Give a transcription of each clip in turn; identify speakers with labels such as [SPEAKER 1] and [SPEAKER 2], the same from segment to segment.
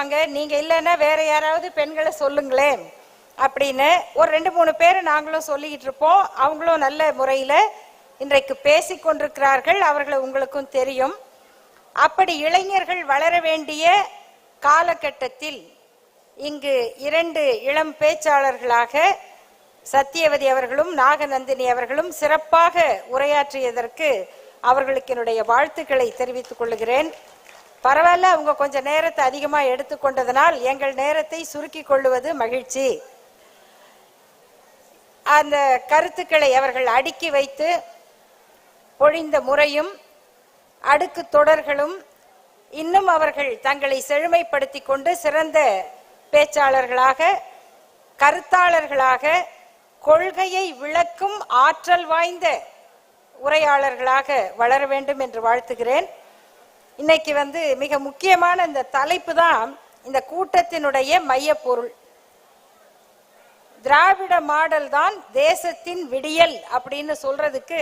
[SPEAKER 1] அங்க நீங்க இல்லைன்னா வேற யாராவது பெண்களை சொல்லுங்களேன் அப்படின்னு ஒரு ரெண்டு மூணு பேர் நாங்களும் சொல்லிக்கிட்டு இருப்போம். அவங்களும் நல்ல முறையில இன்றைக்கு பேசி கொண்டிருக்கிறார்கள். அவர்களை உங்களுக்கும் தெரியும். அப்படி இளைஞர்கள் வளர வேண்டிய காலகட்டத்தில் இங்கு இரண்டு இளம் பேச்சாளர்களாக சத்தியவதி அவர்களும் நாகநந்தினி அவர்களும் சிறப்பாக உரையாற்றியதற்கு அவர்களுக்கு என்னுடைய வாழ்த்துக்களை தெரிவித்துக் கொள்கிறேன். பரவாயில்ல அவங்க கொஞ்சம் நேரத்தை அதிகமா எடுத்துக்கொண்டதனால் எங்கள் நேரத்தை சுருக்கி கொள்ளுவது மகிழ்ச்சி. அந்த கருத்துக்களை அவர்கள் அடுக்கி வைத்து பொழிந்த முறையும் அடுக்கு தொடர்களும் இன்னும் அவர்கள் தங்களை செழுமைப்படுத்தி கொண்டு சிறந்த பேச்சாளர்களாக கருத்தாளர்களாக கொள்கையை விளக்கும் ஆற்றல் வாய்ந்த உரையாளர்களாக வளர வேண்டும் என்று வாழ்த்துகிறேன். இன்னைக்கு வந்து மிக முக்கியமான இந்த தலைப்பு தான் இந்த கூட்டத்தினுடைய மைய பொருள் திராவிட மாடல் தான் தேசத்தின் விடியல் அப்படின்னு சொல்றதுக்கு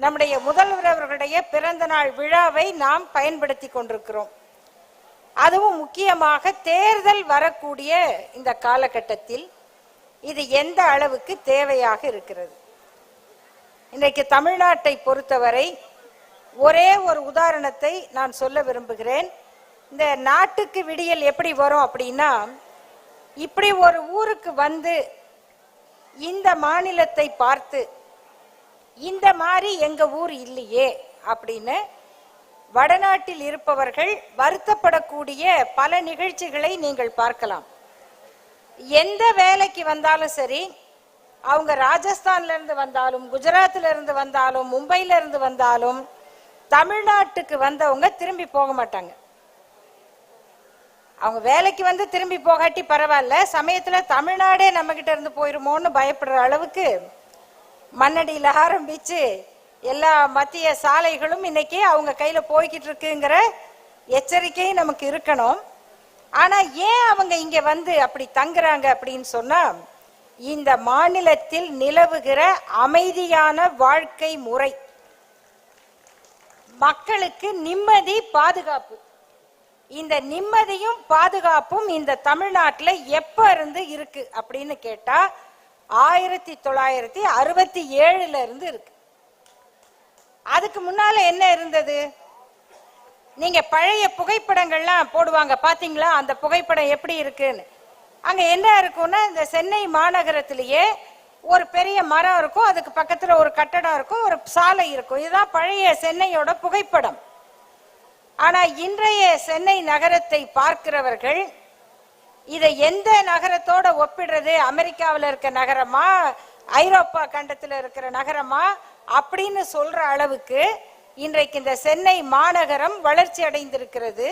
[SPEAKER 1] நம்முடைய முதல்வர் அவர்களுடைய பிறந்த நாள் விழாவை நாம் பயன்படுத்தி கொண்டிருக்கிறோம். அதுவும் முக்கியமாக தேர்தல் வரக்கூடிய இந்த காலகட்டத்தில் இது எந்த அளவுக்கு தேவையாக இருக்கிறது? இன்றைக்கு தமிழ்நாட்டை பொறுத்தவரை ஒரே ஒரு உதாரணத்தை நான் சொல்ல விரும்புகிறேன். இந்த நாட்டுக்கு விடியல் எப்படி வரும் அப்படின்னா இப்படி ஒரு ஊருக்கு வந்து இந்த மாநிலத்தை பார்த்து இந்த மாதிரி எங்க ஊர் இல்லையே அப்படின்னு வடநாட்டில் இருப்பவர்கள் வருத்தப்படக்கூடிய பல நிகழ்ச்சிகளை நீங்கள் பார்க்கலாம். எந்த வேலைக்கு வந்தாலும் சரி அவங்க ராஜஸ்தான்ல இருந்து வந்தாலும் குஜராத்ல இருந்து வந்தாலும் மும்பைல இருந்து வந்தாலும் தமிழ்நாட்டுக்கு வந்தவங்க திரும்பி போக மாட்டாங்க. அவங்க வேலைக்கு வந்து திரும்பி போகாட்டி பரவாயில்ல சமயத்துல தமிழ்நாடே நம்ம கிட்ட இருந்து போயிருமோன்னு பயப்படுற அளவுக்கு மண்ணடியில ஆரம்பிச்சு எல்லா மத்திய சாலைகளும் இன்னைக்கு அவங்க கையில போய்கிட்டு இருக்குங்கிற எச்சரிக்கையும் நமக்கு இருக்கணும். ஆனா ஏன் அவங்க இங்க வந்து அப்படி தங்குறாங்க அப்படின்னு சொன்னா இந்த மாநிலத்தில் நிலவுகிற அமைதியான வாழ்க்கை முறை மக்களுக்கு நிம்மதி பாதுகாப்பு. இந்த நிம்மதியும் பாதுகாப்பும் இந்த தமிழ்நாட்டில் எப்ப இருந்து இருக்கு அப்படின்னு கேட்டா ஆயிரத்தி தொள்ளாயிரத்தி அறுபத்தி ஏழுல இருந்து இருக்கு. அதுக்கு முன்னால என்ன இருந்தது? நீங்க பழைய புகைப்படங்கள்லாம் போடுவாங்க பாத்தீங்களா? அந்த புகைப்படம் எப்படி இருக்குன்னு. அங்க என்ன இருக்கும்னா இந்த சென்னை மாநகரத்திலேயே ஒரு பெரிய மரம் இருக்கும் அதுக்கு பக்கத்துல ஒரு கட்டடம் இருக்கும் ஒரு சாலை இருக்கும். இதுதான் பழைய சென்னையோட புகைப்படம். ஆனா இன்றைய சென்னை நகரத்தை பார்க்கிறவர்கள் இதை எந்த நகரத்தோட ஒப்பிடுறது? அமெரிக்காவில் இருக்க நகரமா? ஐரோப்பா கண்டத்தில் இருக்கிற நகரமா? அப்படின்னு சொல்ற அளவுக்கு இன்றைக்கு இந்த சென்னை மாநகரம் வளர்ச்சி அடைந்திருக்கிறது.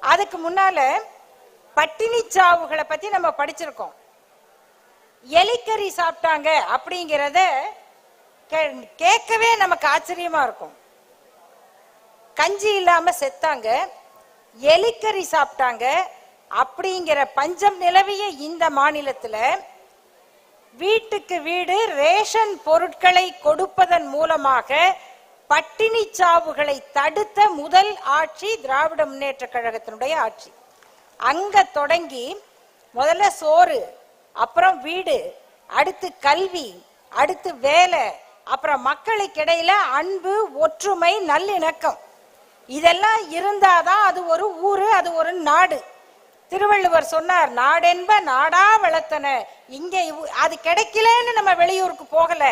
[SPEAKER 1] அதுக்கு முன்னால பட்டினி சாவுகளை பத்தி நம்ம படிச்சிருக்கோம். எலிக்கறி சாப்பிட்டாங்க அப்படிங்கிறத கே- கேட்கவே நமக்கு ஆச்சரியமா இருக்கும். கஞ்சி இல்லாம செத்தாங்க எலிக்கறி சாப்பிட்டாங்க அப்படிங்கிற பஞ்சம் நிலவிய இந்த மாநிலத்துல வீட்டுக்கு வீடு ரேஷன் பொருட்களை கொடுப்பதன் மூலமாக பட்டினி சாவுகளை தடுத்த முதல் ஆட்சி திராவிட முன்னேற்ற கழகத்தினுடைய ஆட்சி. அங்க தொடங்கி முதல்ல சோறு அப்புறம் வீடு அடுத்து கல்வி அடுத்து வேலை அப்புறம் மக்களுக்கு இடையில அன்பு ஒற்றுமை நல்லிணக்கம். இதெல்லாம் இருந்தாதான் அது ஒரு ஊரு அது ஒரு நாடு. திருவள்ளுவர் சொன்னார் நாடென்ப நாடா வளர்த்தன. இங்க அது கிடைக்கலன்னு நம்ம வெளியூருக்கு போகல.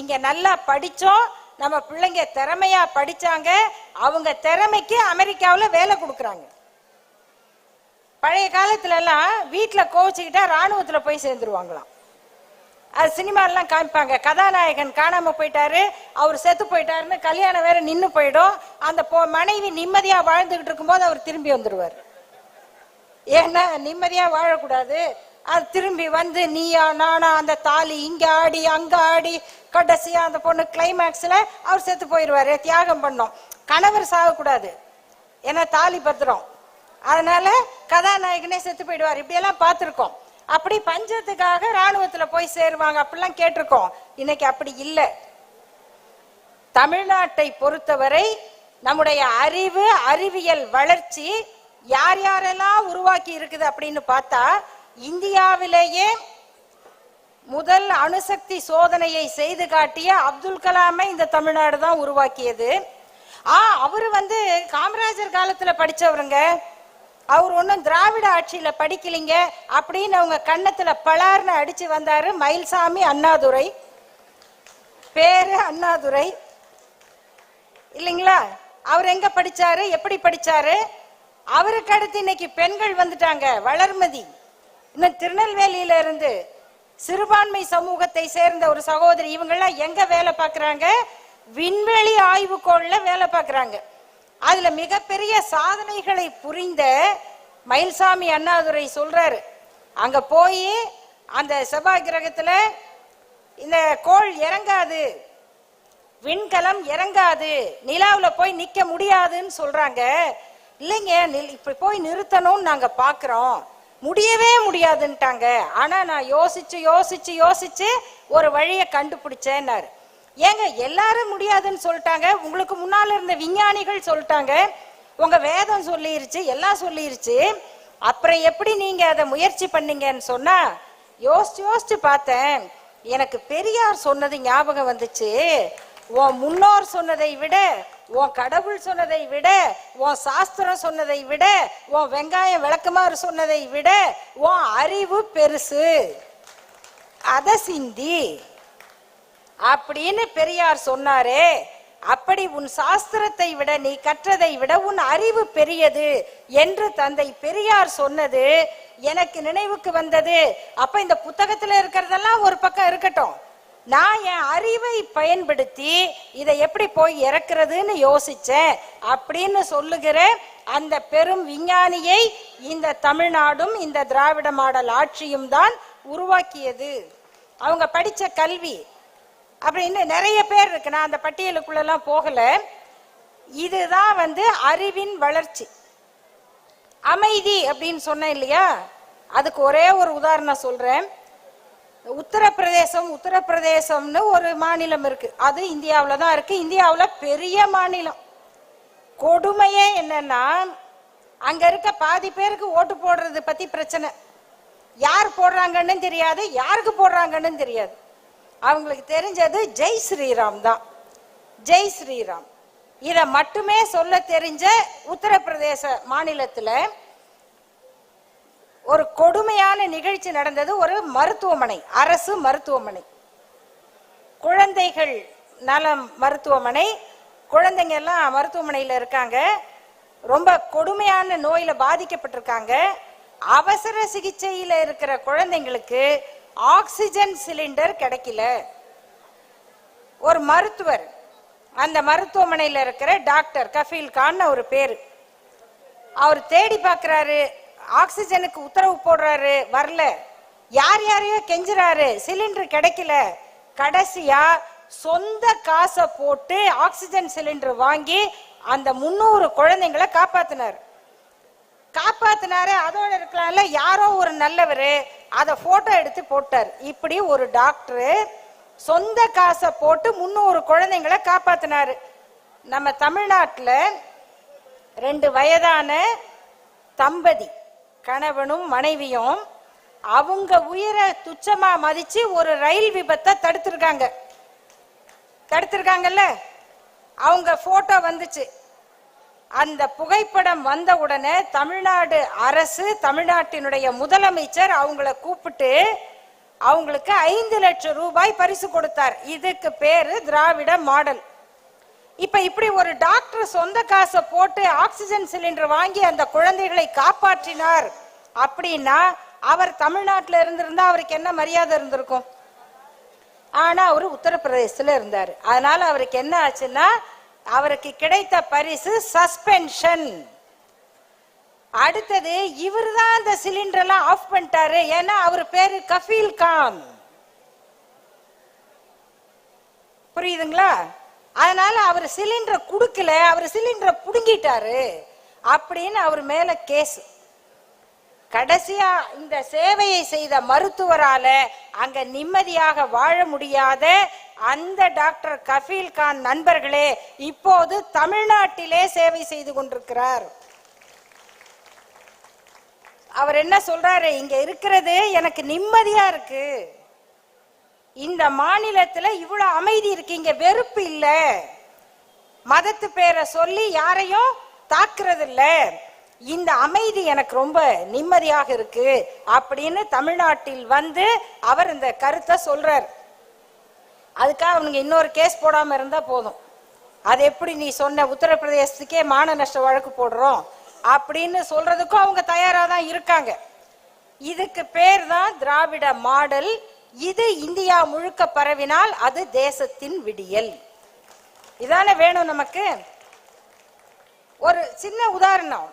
[SPEAKER 1] இங்க நல்லா படிச்சோம். நம்ம பிள்ளைங்க திறமையா படிச்சாங்க. அவங்க திறமைக்கு அமெரிக்காவில் வேலை கொடுக்குறாங்க. பழைய காலத்துல எல்லாம் வீட்டுல கோவிச்சுக்கிட்டா ராணுவத்துல போய் சேர்ந்துருவாங்களாம். அது சினிமாலாம் காமிப்பாங்க. கதாநாயகன் காணாம போயிட்டாரு அவர் செத்து போயிட்டாருன்னு கல்யாணம் வேற நின்னு போயிடும். அந்த போ மனைவி நிம்மதியா வாழ்ந்துகிட்டு இருக்கும்போது அவர் திரும்பி வந்துருவார். ஏன்னா நிம்மதியா வாழக்கூடாது. அது திரும்பி வந்து நீயா நானா அந்த தாலி இங்க ஆடி அங்க ஆடி கடைசியா அந்த பொண்ணு கிளைமேக்ஸ்ல அவர் செத்து போயிடுவாரு தியாகம் பண்ணோம். கணவர் சாகக்கூடாது. ஏன்னா தாலி பத்திரம். அதனால கதாநாயகனே செத்து போயிடுவார். இப்படியெல்லாம் பார்த்துருக்கோம். அப்படி பஞ்சத்துக்காக ராணுவத்துல போய் சேருவாங்க அப்படிலாம் கேட்டிருக்கோம். இன்னைக்கு அப்படி இல்லை. தமிழ்நாட்டை பொறுத்தவரை நம்முடைய அறிவு அறிவியல் வளர்ச்சி யார் யாரெல்லாம் உருவாக்கி இருக்குது அப்படின்னு பார்த்தா இந்தியாவிலேயே முதல் அணுசக்தி சோதனையை செய்து காட்டிய அப்துல் கலாமை இந்த தமிழ்நாடு தான் உருவாக்கியது. ஆ அவரு வந்து காமராஜர் காலத்துல படிச்சவருங்க. அவர் ஒன்றும் திராவிட ஆட்சியில படிக்கலைங்க அப்படின்னு அவங்க கன்னத்துல பலார்னு அடிச்சு வந்தாரு மயில்சாமி அண்ணாதுரை. பேரு அண்ணாதுரை. இல்லைங்களா? அவர் எங்க படிச்சாரு? எப்படி படிச்சாரு? அவருக்கு அடுத்து இன்னைக்கு பெண்கள் வந்துட்டாங்க வளர்மதி. இன்னும் திருநெல்வேலியில இருந்து சிறுபான்மை சமூகத்தை சேர்ந்த ஒரு சகோதரி. இவங்கெல்லாம் எங்க வேலை பார்க்குறாங்க? விண்வெளி ஆய்வுக்கோள்ல வேலை பார்க்குறாங்க. அதுல மிகப்பெரிய சாதனைகளை புரிந்த மயில்சாமி அண்ணாதுரை சொல்றாரு. அங்க போய் அந்த செவ்வாய் கிரகத்துல இந்த கோள் இறங்காது விண்கலம் இறங்காது நிலாவில் போய் நிக்க முடியாதுன்னு சொல்றாங்க. இல்லைங்க நில்- இப்படி போய் நிறுத்தணும்னு நாங்க பாக்குறோம். முடியவே முடியாதுன்ட்டாங்க. ஆனா நான் யோசிச்சு யோசிச்சு யோசிச்சு ஒரு வழியை கண்டுபிடிச்சேன்னாரு. ஏங்க எல்லாரும் முடியாதுன்னு சொல்லிட்டாங்க. உங்களுக்கு முன்னால இருந்த விஞ்ஞானிகள் சொல்லிட்டாங்க. உங்க வேதம் சொல்லிருச்சு எல்லாம் சொல்லிருச்சு. அப்புறம் எப்படி நீங்க அதை முயற்சி பண்ணீங்கன்னு சொன்னா யோசிச்சு யோசிச்சு பார்த்தேன். எனக்கு பெரியார் சொன்னது ஞாபகம் வந்துச்சு. உன் முன்னோர் சொன்னதை விட உன் கடவுள் சொன்னதை விட உன் சாஸ்திரம் சொன்னதை விட உன் வெங்காயம் விளக்குமாறு சொன்னதை விட உன் அறிவு பெருசு. அதை சிந்தி. அப்படின்னு பெரியார் சொன்னாரே அப்படி உன் சாஸ்திரத்தை விட நீ கற்றதை விட உன் அறிவு பெரியது என்று தந்தை பெரியார் சொன்னது எனக்கு நினைவுக்கு வந்தது. அப்ப இந்த புத்தகத்துல இருக்கிறதெல்லாம் ஒரு பக்கம் இருக்கட்டும். நான் என் அறிவை பயன்படுத்தி இதை எப்படி போய் இறக்குறதுன்னு யோசிச்சேன் அப்படின்னு சொல்லுகிற அந்த பெரும் விஞ்ஞானியை இந்த தமிழ்நாடும் இந்த திராவிட மாடல் ஆட்சியும் தான் உருவாக்கியது. அவங்க படிச்ச கல்வி அப்புறம் இன்னும் நிறைய பேர் இருக்கு. நான் அந்த பட்டியலுக்குள்ளெல்லாம் போகல. இதுதான் வந்து அறிவின் வளர்ச்சி. அமைதி அப்படின்னு சொன்னேன் இல்லையா? அதுக்கு ஒரே ஒரு உதாரணம் சொல்றேன். உத்தரப்பிரதேசம் உத்தரப்பிரதேசம்னு ஒரு மாநிலம் இருக்கு. அது இந்தியாவில் தான் இருக்கு. இந்தியாவில் பெரிய மாநிலம். கொடுமையே என்னன்னா அங்க இருக்க பாதி பேருக்கு ஓட்டு போடுறது பத்தி பிரச்சனை. யார் போடுறாங்கன்னு தெரியாது யாருக்கு போடுறாங்கன்னு தெரியாது. அவங்களுக்கு தெரிஞ்சது ஜெய் ஸ்ரீராம் தான். ஜெய் ஸ்ரீராம். இத மட்டுமே சொல்ல தெரிஞ்ச உத்தரப்பிரதேச மாநிலத்துல ஒரு கொடுமையான நிகழ்ச்சி நடந்தது ஒரு மருத்துவமனை அரசு மருத்துவமனை. குழந்தைகள் நலம் மருத்துவமனை குழந்தைங்க எல்லாம் மருத்துவமனையில இருக்காங்க. ரொம்ப கொடுமையான நோயில பாதிக்கப்பட்டிருக்காங்க. அவசர சிகிச்சையில இருக்கிற குழந்தைங்களுக்கு ஆக்சிஜன் சிலிண்டர் கிடைக்கல. ஒரு மருத்துவர் அந்த மருத்துவமனையில் இருக்கிற டாக்டர் கஃபீல் கான் ஒரு பேர். அவர் தேடி பார்க்குறாரு ஆக்சிஜனுக்கு உத்தரவு போடுறாரு வரல. யார் யாரையோ கெஞ்சுறாரு சிலிண்டர் கிடைக்கல. கடைசியா சொந்த காசை போட்டு ஆக்சிஜன் சிலிண்டர் வாங்கி அந்த முன்னூறு குழந்தைங்களை காப்பாத்தினார். காப்பாத்தினாரு அதோட இருக்கலாம்ல யாரோ ஒரு நல்லவர் அதை போட்டோ எடுத்து போட்டார். இப்படி ஒரு டாக்டர் சொந்த காசை போட்டு முன்னூறு குழந்தைங்களை காப்பாத்தினாரு. நம்ம தமிழ்நாட்டில் ரெண்டு வயதான தம்பதி கணவனும் மனைவியும் அவங்க உயிரை துச்சமா மதிச்சு ஒரு ரயில் விபத்தை தடுத்திருக்காங்க. தடுத்திருக்காங்கல்ல? அவங்க போட்டோ வந்துச்சு. அந்த புகைப்படம் வந்த உடனே தமிழ்நாடு அரசு தமிழ்நாட்டினுடைய முதலமைச்சர் அவங்கள கூப்பிட்டு அவங்களுக்கு ஐந்து லட்சம் ரூபாய் பரிசு கொடுத்தார். இதுக்கு பேரு திராவிட மாடல். இப்ப இப்படி ஒரு டாக்டர் சொந்த காசை போட்டு ஆக்சிஜன் சிலிண்டர் வாங்கி அந்த குழந்தைகளை காப்பாற்றினார் அப்படின்னா அவர் தமிழ்நாட்டில் இருந்திருந்தா அவருக்கு என்ன மரியாதை இருந்திருக்கும்? ஆனா அவரு உத்தரப்பிரதேசத்துல இருந்தார். அதனால அவருக்கு என்ன ஆச்சுன்னா அவருக்கு கிடைத்த பரிசு சஸ்பென்ஷன் அடுத்தது இவர் தான் அந்த சிலிண்டர் எல்லாம் ஆஃப் பண்ணிட்டாரு. ஏன்னா அவர் பேரு கஃபீல் கான். புரியுதுங்களா? அதனால அவர் சிலிண்டரை கொடுக்கல. அவர் சிலிண்டரை புடுங்கிட்டாரு. அப்படின்னு அவர் மேல கேஸ் கடைசியா இந்த சேவையை செய்த மருத்துவரால அங்க நிம்மதியாக வாழ முடியாத அந்த டாக்டர் கஃபீல் கான் நண்பர்களே இப்போது தமிழ்நாட்டிலே சேவை செய்து கொண்டிருக்கிறார். அவர் என்ன சொல்றாரு? இங்க இருக்கிறது எனக்கு நிம்மதியா இருக்கு. இந்த மாநிலத்துல இவ்வளவு அமைதி இருக்கு. இங்க வெறுப்பு இல்ல. மதத்து பேரை சொல்லி யாரையும் தாக்குறது இல்ல இந்த அமைதி எனக்கு ரொம்ப நிம்மதியாக இருக்கு. அப்படின்னு தமிழ்நாட்டில் வந்து அவர் இந்த கருத்தை சொல்றார். அதுக்காக அவனுங்க இன்னொரு கேஸ் போடாம இருந்தா போதும். அது எப்படி நீ சொன்ன உத்தரப்பிரதேசத்துக்கே மான நஷ்ட வழக்கு போடுறோம் அப்படின்னு சொல்றதுக்கும் அவங்க தயாரா தான் இருக்காங்க. இதுக்கு பேர் தான் திராவிட மாடல். இது இந்தியா முழுக்க பரவினால் அது தேசத்தின் விடியல். இதானே வேணும் நமக்கு? ஒரு சின்ன உதாரணம்.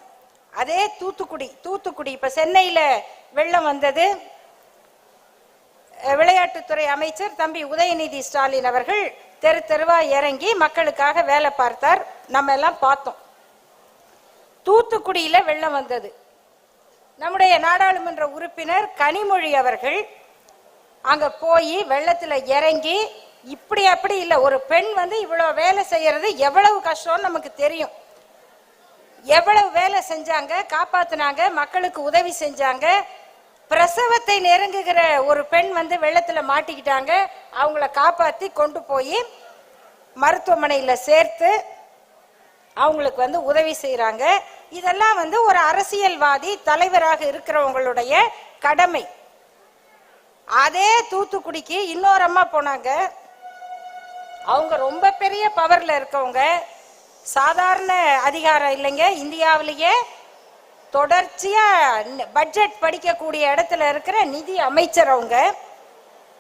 [SPEAKER 1] அதே தூத்துக்குடி தூத்துக்குடி இப்ப சென்னையில வெள்ளம் வந்தது. விளையாட்டுத்துறை அமைச்சர் தம்பி உதயநிதி ஸ்டாலின் அவர்கள் தெரு தெருவா இறங்கி மக்களுக்காக வேலை பார்த்தார். நம்ம எல்லாம் பார்த்தோம். தூத்துக்குடியில வெள்ளம் வந்தது. நம்முடைய நாடாளுமன்ற உறுப்பினர் கனிமொழி அவர்கள் அங்க போய் வெள்ளத்துல இறங்கி இப்படி அப்படி இல்ல ஒரு பெண் வந்து இவ்வளவு வேலை செய்யறது எவ்வளவு கஷ்டம்னு நமக்கு தெரியும். எவ்வளவு வேலை செஞ்சாங்க காப்பாத்தினாங்க மக்களுக்கு உதவி செஞ்சாங்க பிரசவத்தை நெருங்குகிற ஒரு பெண் வந்து வெள்ளத்துல மாட்டிக்கிட்டாங்க. அவங்கள காப்பாத்தி கொண்டு போய் மருத்துவமனையில சேர்த்து அவங்களுக்கு வந்து உதவி செய்யறாங்க இதெல்லாம் வந்து ஒரு அரசியல்வாதி தலைவராக இருக்கிறவங்களுடைய கடமை. அதே தூத்துக்குடிக்கு இன்னொரு அம்மா போனாங்க. அவங்க ரொம்ப பெரிய பவர்ல இருக்கவங்க. சாதாரண அதிகாரம் இல்லைங்க. இந்தியாவிலேயே தொடர்ச்சியா பட்ஜெட் படிக்கக்கூடிய இடத்துல இருக்கிற நிதி அமைச்சர் அவங்க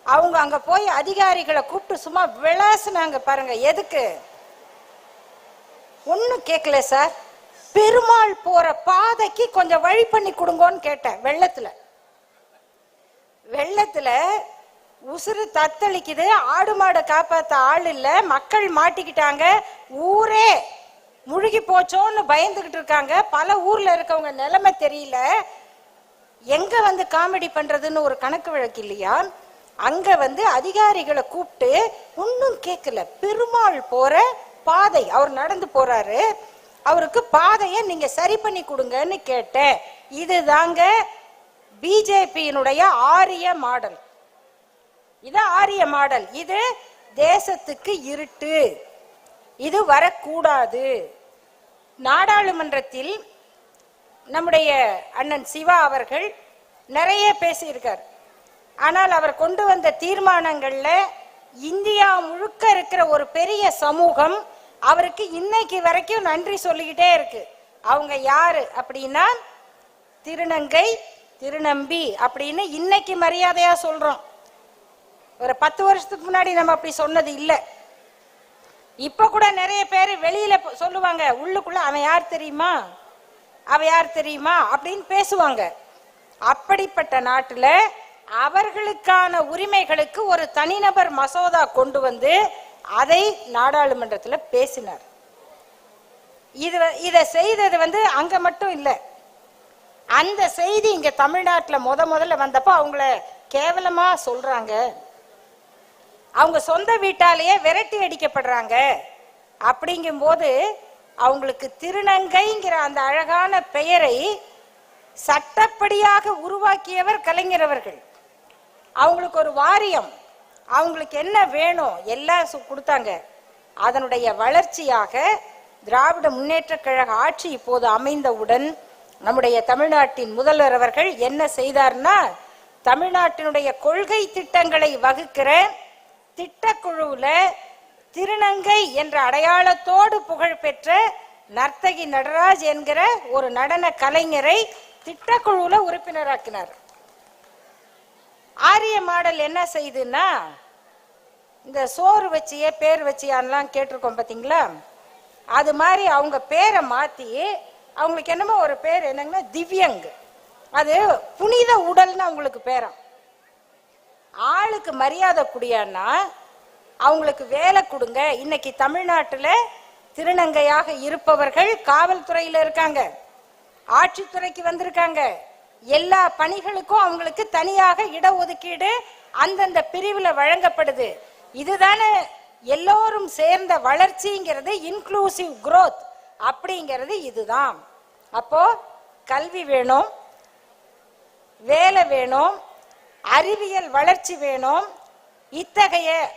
[SPEAKER 1] அவங்க அங்க போய் அதிகாரிகளை கூப்பிட்டு சும்மா விளாசுனாங்க பாருங்க. எதுக்கு? ஒன்றும் கேட்கல சார். பெருமாள் போற பாதைக்கு கொஞ்சம் வழி பண்ணி கொடுங்கன்னு கேட்டேன் வெள்ளத்துல. வெள்ளத்துல உசுறு தத்தளிக்குது. ஆடு மாடை காப்பாத்த ஆள் இல்ல. மக்கள் மாட்டிக்கிட்டாங்க. ஊரே முழுகி போச்சோன்னு பயந்துகிட்டு இருக்காங்க. பல ஊர்ல இருக்கவங்க நிலைமை தெரியல. எங்க வந்து காமெடி பண்றதுன்னு ஒரு கணக்கு வழக்கு இல்லையா? அங்க வந்து அதிகாரிகளை கூப்பிட்டு ஒன்னும் கேட்கல பெருமாள் போற பாதை அவர் நடந்து போறாரு. அவருக்கு பாதையை நீங்க சரி பண்ணி கொடுங்கன்னு கேட்டேன். இதுதாங்க பிஜேபியினுடைய ஆரிய மாடல். இது ஆரிய மாடல். இது தேசத்துக்கு இருட்டு. இது வரக்கூடாது. நாடாளுமன்றத்தில் நம்முடைய அண்ணன் சிவா அவர்கள் நிறைய பேசியிருக்கார். ஆனால் அவர் கொண்டு வந்த தீர்மானங்கள்ல இந்தியா முழுக்க இருக்கிற ஒரு பெரிய சமூகம் அவருக்கு இன்னைக்கு வரைக்கும் நன்றி சொல்லிக்கிட்டே இருக்கு. அவங்க யாரு அப்படின்னா திருநங்கை திருநம்பி அப்படின்னு இன்னைக்கு மரியாதையா சொல்றோம். ஒரு பத்து வருஷத்துக்கு முன்னாடி நம்ம அப்படி சொன்னது இல்லை. இப்ப கூட நிறைய பேர் வெளியில சொல்லுவாங்க உள்ளுக்குள்ள அவன் யார் தெரியுமா? அவ யார் தெரியுமா? அப்படின்னு பேசுவாங்க. அப்படிப்பட்ட நாட்டுல அவர்களுக்கான உரிமைகளுக்கு ஒரு தனிநபர் மசோதா கொண்டு வந்து அதை நாடாளுமன்றத்துல பேசினார். இது இதை செய்தது வந்து அங்க மட்டும் இல்லை. அந்த செய்தி இங்க தமிழ்நாட்டுல முத முதல்ல வந்தப்போ அவங்கள கேவலமா சொல்றாங்க. அவங்க சொந்த வீட்டாலேயே விரட்டி அடிக்கப்படுறாங்க. அப்படிங்கும்போது அவங்களுக்கு திருநங்கைங்கிற அந்த அழகான பெயரை சட்டப்படியாக உருவாக்கியவர் கலைஞர் அவர்கள். அவங்களுக்கு ஒரு வாரியம் அவங்களுக்கு என்ன வேணும் எல்லாம் சு- கொடுத்தாங்க. அதனுடைய வளர்ச்சியாக திராவிட முன்னேற்ற கழக ஆட்சி இப்போது அமைந்தவுடன் நம்முடைய தமிழ்நாட்டின் முதல்வர் அவர்கள் என்ன செய்தார்னா தமிழ்நாட்டினுடைய கொள்கை திட்டங்களை வகுக்கிற திட்டக்குழுவுல திருநங்கை என்ற அடையாளத்தோடு புகழ் பெற்ற நர்த்தகி நடராஜ் என்கிற ஒரு நடன கலைஞரை திட்டக்குழுவுல உறுப்பினராக்கினார். ஆரிய மாடல் என்ன செய்யுதுன்னா இந்த சோறு வச்சியே பேர் வச்சியான்லாம் கேட்டிருக்கோம் பார்த்தீங்களா அது மாதிரி அவங்க பேரை மாத்தி அவங்களுக்கு என்னமோ ஒரு பேர் என்னங்கன்னா திவ்யங் அது புனித உடல்னு அவங்களுக்கு பேராம் ஆளுக்கு மரியாதை குடியான்னா அவங்களுக்கு வேலை கொடுங்க. இன்னைக்கு தமிழ்நாட்டுல திருநங்கையாக இருப்பவர்கள் காவல்துறையில இருக்காங்க. ஆட்சித்துறைக்கு வந்திருக்காங்க. எல்லா பணிகளுக்கும் அவங்களுக்கு தனியாக இடஒதுக்கீடு அந்தந்த பிரிவுல வழங்கப்படுது. இதுதானே எல்லோரும் சேர்ந்த வளர்ச்சிங்கிறது இன்க்ளூசிவ் குரோத் அப்படிங்கிறது இதுதான். அப்போ கல்வி வேணும் வேலை வேணும் அறிவியல் வளர்ச்சி வேணும். இத்தகைய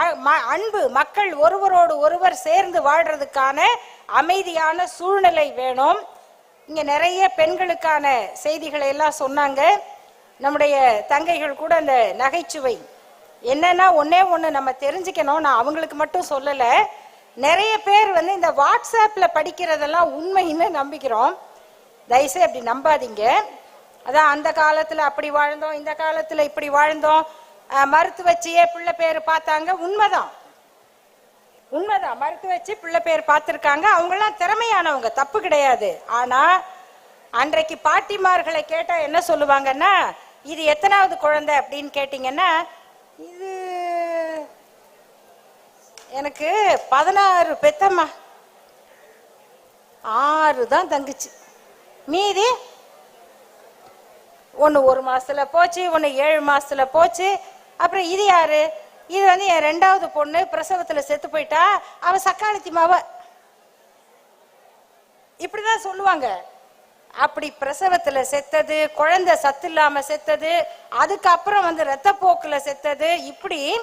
[SPEAKER 1] அ- ம- அன்பு மக்கள் ஒருவரோடு ஒருவர் சேர்ந்து வாழ்றதுக்கான அமைதியான சூழ்நிலை வேணும். இங்க நிறைய பெண்களுக்கான செய்திகளை எல்லாம் சொன்னாங்க. நம்முடைய தங்கைகள் கூட அந்த நகைச்சுவை. என்னன்னா ஒன்னே ஒண்ணு நம்ம தெரிஞ்சுக்கணும். நான் அவங்களுக்கு மட்டும் சொல்லல. நிறைய பேர் வந்து இந்த வாட்ஸ்அப்பில் படிக்கிறதெல்லாம் உண்மைன்னு நம்பிக்கிறோம். தயவுசெய்து அப்படி நம்பாதீங்க. அதான் அந்த காலத்துல அப்படி வாழ்ந்தோம் இந்த காலத்துல இப்படி வாழ்ந்தோம். மருத்துவச்சியே பிள்ளை பேர் பார்த்தாங்க உண்மைதான். உண்மைதான் மருத்துவ வச்சு பிள்ளை பேர் பார்த்துருக்காங்க. அவங்கெல்லாம் திறமையானவங்க தப்பு கிடையாது. ஆனா அன்றைக்கு பாட்டிமார்களை கேட்டா என்ன சொல்லுவாங்கன்னா இது எத்தனாவது குழந்தை? அப்படின்னு கேட்டீங்கன்னா இது எனக்கு பதினாறு பெத்தம்மா. ஆறு தான் தங்குச்சு. மீதி ஒன்று ஒரு மாசத்துல போச்சு ஒன்று ஏழு மாசத்துல போச்சு. அப்புறம் இது யாரு? இது வந்து என் ரெண்டாவது பொண்ணு பிரசவத்துல செத்து போயிட்டா. அவ சக்காலத்தி மாவ. இப்படிதான் சொல்லுவாங்க. அப்படி பிரசவத்துல செத்தது குழந்தை சத்து இல்லாம செத்தது அதுக்கப்புறம் வந்து ரத்தப்போக்குல செத்தது இப்படி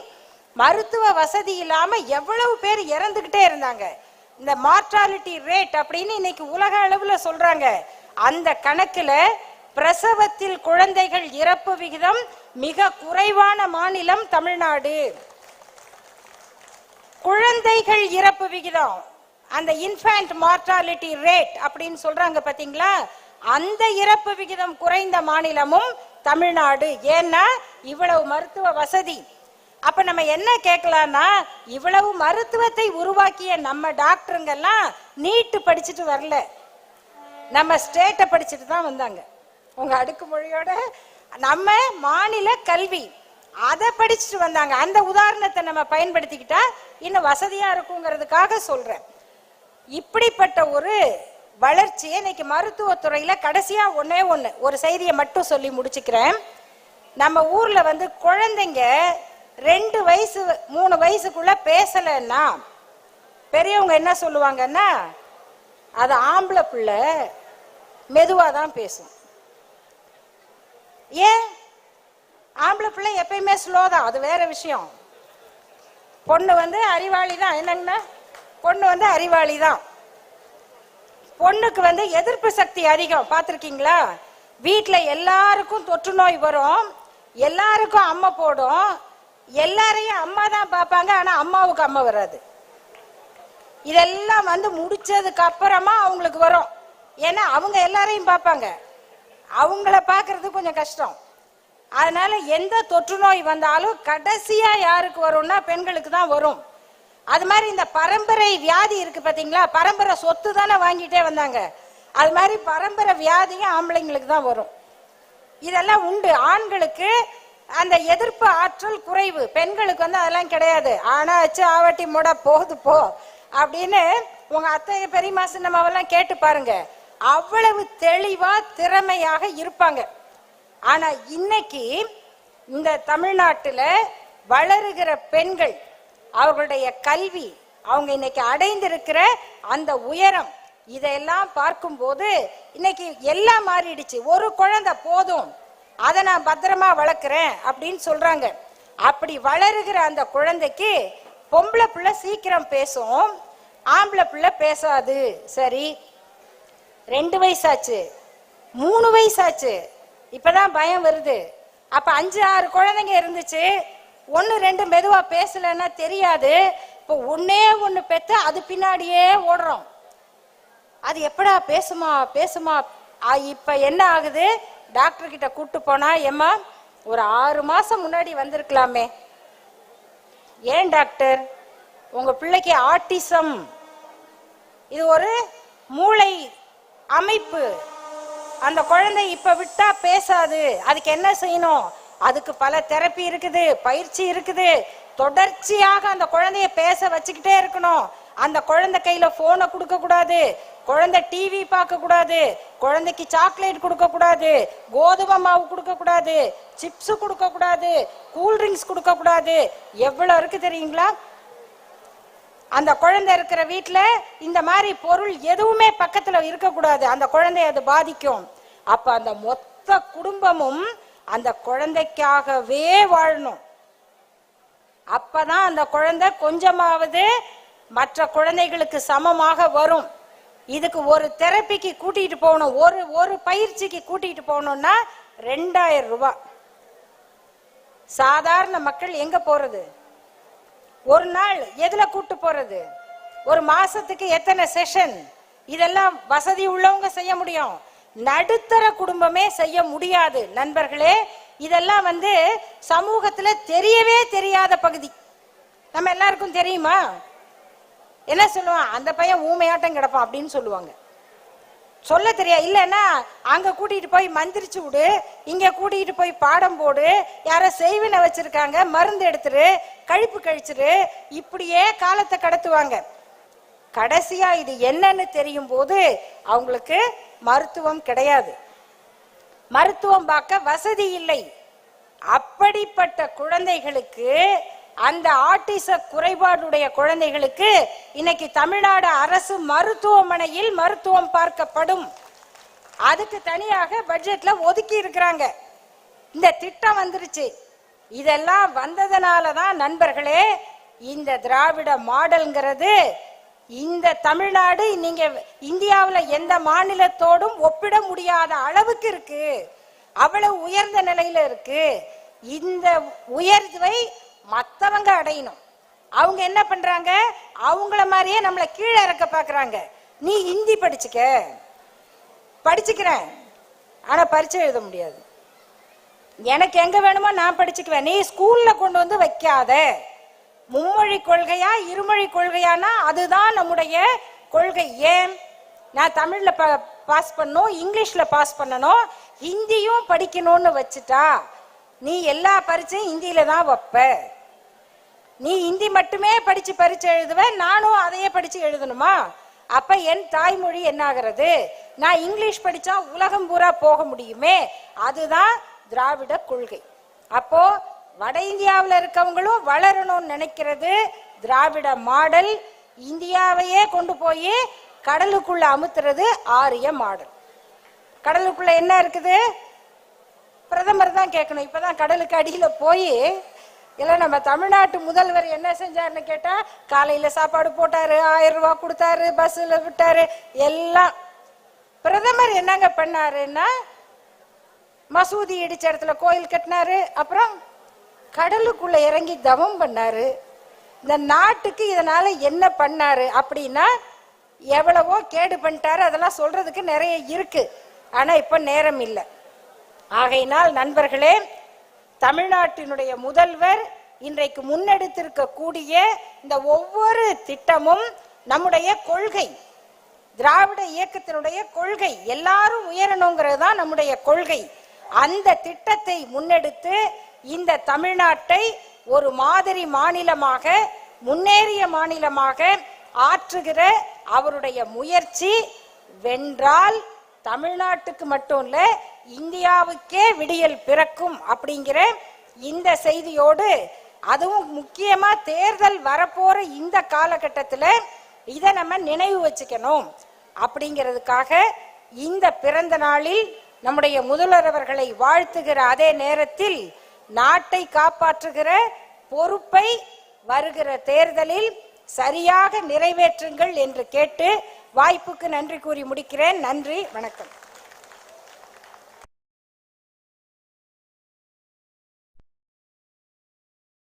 [SPEAKER 1] மருத்துவ வசதி இல்லாம எவ்வளவு பேர் இறந்துகிட்டே இருந்தாங்க. இந்த மார்டாலிட்டி ரேட் அப்படின்னு இன்னைக்கு உலக அளவுல சொல்றாங்க. அந்த கணக்குல பிரசவத்தில் குழந்தைகள் இறப்பு விகிதம் மிக குறைவான மாநிலம் தமிழ்நாடு. குழந்தைகள் இறப்பு விகிதம் அந்த இன்ஃபேண்ட் மார்டாலிட்டி ரேட் அப்படின்னு சொல்றாங்க பாத்தீங்களா? அந்த இறப்பு விகிதம் குறைந்த மாநிலமும் தமிழ்நாடு. ஏன்னா இவ்வளவு மருத்துவ வசதி. அப்ப நம்ம என்ன கேட்கலாம்னா இவ்வளவு மருத்துவத்தை உருவாக்கிய நம்ம டாக்டருங்கெல்லாம் நீட்டு படிச்சுட்டு வரல. நம்ம ஸ்டேட்டை படிச்சுட்டு தான் வந்தாங்க. உங்க அடுக்குமொழியோட நம்ம மாநில கல்வி. அதை படிச்சுட்டு வந்தாங்க. அந்த உதாரணத்தை நம்ம பயன்படுத்திக்கிட்டா இன்னும் வசதியா இருக்குங்கிறதுக்காக சொல்றேன். இப்படிப்பட்ட ஒரு வளர்ச்சியை இன்னைக்கு மருத்துவத்துறையில கடைசியா ஒன்னே ஒண்ணு ஒரு செய்தியை மட்டும் சொல்லி முடிச்சுக்கிறேன். நம்ம ஊர்ல வந்து குழந்தைங்க ரெண்டு வயசு மூணு வயசுக்குள்ள பேசலைன்னா பெரியவங்க என்ன சொல்லுவாங்கன்னா அது ஆம்பளை பிள்ளை மெதுவாக தான் பேசும். ஏன்? ஆம்பளை பிள்ளை எப்பயுமே ஸ்லோ தான். அது வேற விஷயம். பொண்ணு வந்து அறிவாளி தான். என்னங்கண்ணா? பொண்ணு வந்து அறிவாளி தான். பொண்ணுக்கு வந்து எதிர்ப்பு சக்தி அதிகம். பார்த்துருக்கீங்களா? வீட்டில் எல்லாருக்கும் தொற்று நோய் வரும். எல்லாருக்கும் அம்மை போடும். எல்லாரையும் அம்மா தான் பார்ப்பாங்க. ஆனால் அம்மாவுக்கு அம்மா வராது. இதெல்லாம் வந்து முடிச்சதுக்கு அப்புறமா அவங்களுக்கு வரும். ஏன்னா அவங்க எல்லாரையும் பார்ப்பாங்க. அவங்கள பார்க்கறது கொஞ்சம் கஷ்டம். அதனால எந்த தொற்று நோய் வந்தாலும் கடைசியா யாருக்கு வரும்னா பெண்களுக்கு தான் வரும். அது மாதிரி இந்த பரம்பரை வியாதி இருக்கு பாத்தீங்களா? பரம்பரை சொத்து தானே வாங்கிட்டே வந்தாங்க. அது மாதிரி பரம்பரை வியாதியும் ஆம்பளைங்களுக்கு தான் வரும். இதெல்லாம் உண்டு. ஆண்களுக்கு அந்த எதிர்ப்பு ஆற்றல் குறைவு. பெண்களுக்கு வந்து அதெல்லாம் கிடையாது. ஆனா வச்சு ஆவட்டி மூட போகுது போ. அப்படின்னு உங்க அத்தை பெரியம்மா சின்னம்மாவெல்லாம் கேட்டு பாருங்க. அவ்வளவு தெளிவா திறமையாக இருப்பாங்க. ஆனா இன்னைக்கு இந்த தமிழ்நாட்டுல வளருகிற பெண்கள் அவர்களுடைய கல்வி அவங்க இன்னைக்கு அடைந்திருக்கிற அந்த உயரம் இதையெல்லாம் பார்க்கும்போது இன்னைக்கு எல்லாம் மாறிடுச்சு. ஒரு குழந்தை போதும் அதை நான் பத்திரமா வளர்க்குறேன் அப்படின்னு சொல்றாங்க. அப்படி வளருகிற அந்த குழந்தைக்கு பொம்பளை பிள்ளை சீக்கிரம் பேசும் ஆம்பளை பிள்ளை பேசாது. சரி ரெண்டு வயசாச்சு. மூணு வயசாச்சு. இப்பதான் பயம் வருது. அப்ப அஞ்சு ஆறு குழந்தைங்க இருந்துச்சு. ஒன்னு ரெண்டு மெதுவா பேசலன்னா தெரியாது. இப்போ ஒன்னே ஒன்னு பெற்று அது பின்னாடியே ஓடுறோம். அது எப்படா பேசுமா பேசுமா? இப்போ இப்ப என்ன ஆகுது? டாக்டர் கிட்ட கூட்டு போனா ஏம்மா ஒரு ஆறு மாசம் முன்னாடி வந்திருக்கலாமே. ஏன் டாக்டர்? உங்க பிள்ளைக்கு ஆட்டிசம் இது ஒரு மூளை அமைப்பு. அந்த குழந்தை இப்ப விட்டா பேசாது. அதுக்கு என்ன செய்யணும்? அதுக்கு பல தெரப்பி இருக்குது பயிற்சி இருக்குது. தொடர்ச்சியாக அந்த குழந்தைய பேச வச்சுக்கிட்டே இருக்கணும். அந்த குழந்தை கையில போனை கொடுக்க கூடாது. குழந்தை டிவி பார்க்க கூடாது. குழந்தைக்கு சாக்லேட் கொடுக்க கூடாது. கோதுமை மாவு கொடுக்க கூடாது. சிப்ஸ் கொடுக்க கூடாது. கூல் ட்ரிங்க்ஸ் கொடுக்க கூடாது. எவ்வளவு இருக்கு தெரியுங்களா? அந்த குழந்தை இருக்கிற வீட்டில் இந்த மாதிரி பொருள் எதுவுமே பக்கத்தில் இருக்கக்கூடாது. அந்த குழந்தைய அது பாதிக்கும். அப்ப அந்த மொத்த மொத்த குடும்பமும் அந்த குழந்தைக்காகவே வாழணும். அப்பதான் அந்த குழந்தை கொஞ்சமாவது மற்ற குழந்தைகளுக்கு சமமாக வரும். இதுக்கு ஒரு தெரப்பிக்கு கூட்டிட்டு போகணும். ஒரு ஒரு பயிற்சிக்கு கூட்டிட்டு போகணும்னா ரெண்டாயிரம் ரூபாய். சாதாரண மக்கள் எங்க போறது? ஒரு நாள் எதுல கூட்டு போறது? ஒரு மாசத்துக்கு எத்தனை செஷன் இதெல்லாம் வசதி உள்ளவங்க செய்ய முடியும். நடுத்தர குடும்பமே செய்ய முடியாது நண்பர்களே. இதெல்லாம் வந்து சமூகத்துல தெரியவே தெரியாத பகுதி. நம்ம எல்லாருக்கும் தெரியுமா? என்ன சொல்லுவான்? அந்த பையன் ஊமையாட்டம் கிடப்பான் அப்படின்னு சொல்லுவாங்க. சொல்ல தெரியா இல்லைன்னா அங்க கூட்டிட்டு போய் மந்திரிச்சு விடு இங்க கூட்டிட்டு போய் பாடம் போடு யாரோ செய்வினை வச்சிருக்காங்க மருந்து எடுத்துரு கழிப்பு கழிச்சிரு இப்படியே காலத்தை கடத்துவாங்க. கடைசியா இது என்னன்னு தெரியும் போது அவங்களுக்கு மருத்துவம் கிடையாது. மருத்துவம் பார்க்க வசதி இல்லை. அப்படிப்பட்ட குழந்தைகளுக்கு அந்த ஆட்டிச குறைபாடுடைய குழந்தைகளுக்கு இன்னைக்கு தமிழ்நாடு அரசு மருத்துவமனையில் மருத்துவம் பார்க்கப்படும். அதுக்கு தனியாக பட்ஜெட்ல ஒதுக்கி இருக்கிறாங்க. இந்த திட்டம் வந்துருச்சு. இதெல்லாம் வந்ததனால தான் நண்பர்களே இந்த திராவிட மாடல்ங்கிறது இந்த தமிழ்நாடு நீங்க இந்தியாவில் எந்த மாநிலத்தோடும் ஒப்பிட முடியாத அளவுக்கு இருக்கு. அவ்வளவு உயர்ந்த நிலையில இருக்கு. இந்த உயர்வை மத்தவங்க அடையணும். அவங்க என்ன பண்றாங்க? அவங்கள மாதிரியே நம்மளை கீழே இறக்க பாக்குறாங்க நீ ஹிந்தி படிச்சுக்க. படிச்சுக்கிறேன். ஆனா பரிச்சை எழுத முடியாது. எனக்கு எங்க வேணுமோ நான் படிச்சுக்குவேன். நீ ஸ்கூல்ல கொண்டு வந்து வைக்காத. மும்மொழி கொள்கையா இருமொழி கொள்கையானா அதுதான் நம்முடைய கொள்கை. ஏன்? நான் தமிழ்ல பாஸ் பண்ணணும் இங்கிலீஷ்ல பாஸ் பண்ணணும். ஹிந்தியும் படிக்கணும்னு வச்சுட்டா நீ எல்லா பரிச்சையும் ஹிந்தியில தான் வைப்ப. நீ ஹிந்தி மட்டுமே படிச்சு பரீட்சை எழுதுவ நானும் அதையே படிச்சு எழுதணுமா? அப்ப என் தாய்மொழி என்னாகிறது? நான் இங்கிலீஷ் படிச்சா உலகம் பூரா போக முடியுமே? அதுதான் திராவிட கொள்கை. அப்போ வட இந்தியாவில் இருக்கவங்களும் வளரணும்னு நினைக்கிறது திராவிட மாடல். இந்தியாவையே கொண்டு போய் கடலுக்குள்ள அமுத்துறது ஆரிய மாடல். கடலுக்குள்ள என்ன இருக்குது? பிரதமர் தான் கேட்கணும். இப்பதான் கடலுக்கு அடியில போய் இல்லை நம்ம தமிழ்நாட்டு முதல்வர் என்ன செஞ்சாருன்னு கேட்டா காலையில சாப்பாடு போட்டாரு ஆயிரம் ரூபாய் கொடுத்தாரு பஸ்ல விட்டாரு எல்லாம். பிரதமர் என்னங்க பண்ணாருன்னா மசூதி இடிச்ச இடத்துல கோயில் கட்டினாரு அப்புறம் கடலுக்குள்ள இறங்கி தவம் பண்ணாரு. இந்த நாட்டுக்கு இதனால என்ன பண்ணாரு அப்படின்னா எவ்வளவோ கேடு பண்ணிட்டாரு அதெல்லாம் சொல்றதுக்கு நிறைய இருக்கு. ஆனா இப்ப நேரம் இல்லை. ஆகையினால் நண்பர்களே தமிழ்நாட்டினுடைய முதல்வர் இன்றைக்கு முன்னெடுத்திருக்கக்கூடிய இந்த ஒவ்வொரு திட்டமும் நம்முடைய கொள்கை திராவிட இயக்கத்தினுடைய கொள்கை எல்லாரும் உயரணுங்கிறது தான் நம்முடைய கொள்கை. அந்த திட்டத்தை முன்னெடுத்து இந்த தமிழ்நாட்டை ஒரு மாதிரி மாநிலமாக முன்னேறிய மாநிலமாக ஆற்றுகிற அவருடைய முயற்சி வென்றால் தமிழ்நாட்டுக்கு மட்டும் இல்லை இந்தியாவுக்கே விடியல் பிறக்கும் அப்படிங்கிற இந்த செய்தியோடு அதுவும் முக்கியமா தேர்தல் வரப்போற இந்த காலகட்டத்தில் இதை நம்ம நினைவு வச்சுக்கணும் அப்படிங்கிறதுக்காக இந்த பிறந்த நாளில் நம்முடைய முதல்வர் அவர்களை வாழ்த்துகிற அதே நேரத்தில் நாட்டை காப்பாற்றுகிற பொறுப்பை வருகிற தேர்தலில் சரியாக நிறைவேற்றுங்கள் என்று கேட்டு வாய்ப்புக்கு நன்றி கூறி முடிக்கிறேன். நன்றி வணக்கம்.